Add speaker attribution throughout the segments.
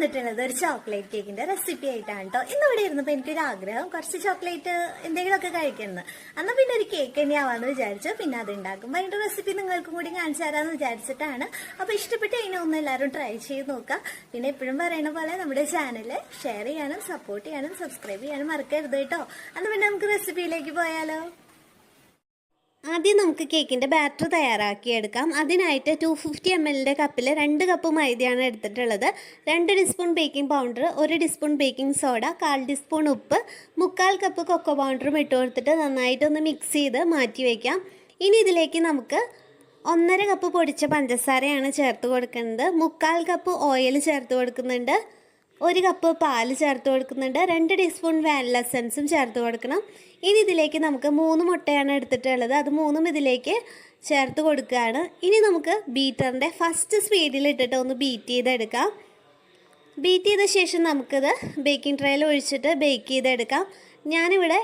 Speaker 1: വന്നിട്ടുള്ളത് ഒരു ചോക്ലേറ്റ് കേക്കിന്റെ റെസിപ്പി ആയിട്ടാണ് കേട്ടോ ഇന്ന് ഇവിടെ ഇരുന്നപ്പോൾ എനിക്കൊരു ആഗ്രഹം. കുറച്ച് ചോക്ലേറ്റ് എന്തെങ്കിലുമൊക്കെ കഴിക്കുന്നത് എന്നാൽ പിന്നെ ഒരു കേക്ക് തന്നെ ആവാന്ന് വിചാരിച്ചു. പിന്നെ അത് ഉണ്ടാക്കും അതിന്റെ റെസിപ്പി നിങ്ങൾക്കും കൂടി കാണിച്ചു തരാമെന്ന് വിചാരിച്ചിട്ടാണ്. അപ്പോൾ ഇഷ്ടപ്പെട്ട് അതിനെ ഒന്ന് എല്ലാവരും ട്രൈ ചെയ്ത് നോക്കാം. പിന്നെ എപ്പോഴും പറയുന്ന പോലെ നമ്മുടെ ചാനൽ ഷെയർ ചെയ്യാനും സപ്പോർട്ട് ചെയ്യാനും സബ്സ്ക്രൈബ് ചെയ്യാനും മറക്കരുത് കേട്ടോ അന്ന് പിന്നെ നമുക്ക് റെസിപ്പിയിലേക്ക് പോയാലോ? ആദ്യം നമുക്ക് കേക്കിന്റെ ബാറ്റർ തയ്യാറാക്കിയെടുക്കാം അതിനായിട്ട് ടു ഫിഫ്റ്റി എം എല്ലിന്റെ കപ്പിൽ രണ്ട് കപ്പ് മൈദയാണ് എടുത്തിട്ടുള്ളത്. രണ്ട് ടീസ്പൂൺ ബേക്കിംഗ് പൗഡർ ഒരു ടീസ്പൂൺ ബേക്കിംഗ് സോഡ കാൽ ടീസ്പൂൺ ഉപ്പ് മുക്കാൽ കപ്പ് കൊക്കോ പൗഡറും ഇട്ട് കൊടുത്തിട്ട് നന്നായിട്ടൊന്ന് മിക്സ് ചെയ്ത് മാറ്റി വയ്ക്കാം ഇനി ഇതിലേക്ക് നമുക്ക് ഒന്നര കപ്പ് പൊടിച്ച പഞ്ചസാരയാണ് ചേർത്ത് കൊടുക്കുന്നത്. മുക്കാൽ കപ്പ് ഓയിൽ ചേർത്ത് കൊടുക്കുന്നുണ്ട്. ഒരു കപ്പ് പാൽ ചേർത്ത് കൊടുക്കുന്നുണ്ട്. രണ്ട് ടീസ്പൂൺ വാനില എസൻസും ചേർത്ത് കൊടുക്കണം. ഇനി ഇതിലേക്ക് നമുക്ക് മൂന്ന് മുട്ടയാണ് എടുത്തിട്ടുള്ളത്. അത് മൂന്നും ഇതിലേക്ക് ചേർത്ത് കൊടുക്കുകയാണ്. ഇനി നമുക്ക് ബീറ്ററിന്റെ ഫസ്റ്റ് സ്പീഡിൽ ഇട്ടിട്ട് ഒന്ന് ബീറ്റ് ചെയ്തെടുക്കാം. ബീറ്റ് ചെയ്ത ശേഷം നമുക്കിത് ബേക്കിംഗ് ട്രേയിൽ ഒഴിച്ചിട്ട് ബേക്ക് ചെയ്തെടുക്കാം. ഞാനിവിടെ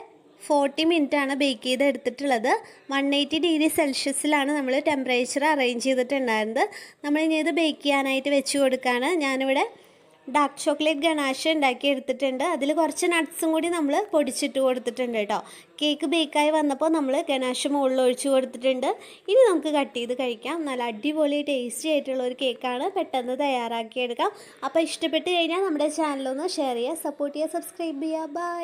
Speaker 1: ഫോർട്ടി ആണ് ബേക്ക് ചെയ്ത് എടുത്തിട്ടുള്ളത് വൺ എയ്റ്റി ഡിഗ്രി സെൽഷ്യസിലാണ് നമ്മൾ ടെമ്പറേച്ചർ അറേഞ്ച് ചെയ്തിട്ടുണ്ടായിരുന്നത്. നമ്മളിനി ഇത് ബേക്ക് ചെയ്യാനായിട്ട് വെച്ച് കൊടുക്കുകയാണ്. ഞാനിവിടെ ഡാർക്ക് ചോക്ലേറ്റ് ഗണാഷ് ഉണ്ടാക്കി എടുത്തിട്ടുണ്ട് അതിൽ കുറച്ച് നട്ട്സും കൂടി നമ്മൾ പൊടിച്ചിട്ട് കൊടുത്തിട്ടുണ്ട് കേട്ടോ. കേക്ക് ബേക്കായി വന്നപ്പോൾ നമ്മൾ ഗണാഷ് മുകളിൽ ഒഴിച്ച് കൊടുത്തിട്ടുണ്ട്. ഇനി നമുക്ക് കട്ട് ചെയ്ത് കഴിക്കാം. നല്ല അടിപൊളി ടേസ്റ്റി ആയിട്ടുള്ള ഒരു കേക്കാണ് പെട്ടെന്ന് തയ്യാറാക്കിയെടുക്കാം അപ്പോൾ ഇഷ്ടപ്പെട്ട് കഴിഞ്ഞാൽ നമ്മുടെ ചാനലൊന്ന് ഷെയർ ചെയ്യുക സപ്പോർട്ട് ചെയ്യുക സബ്സ്ക്രൈബ് ചെയ്യുക. ബൈ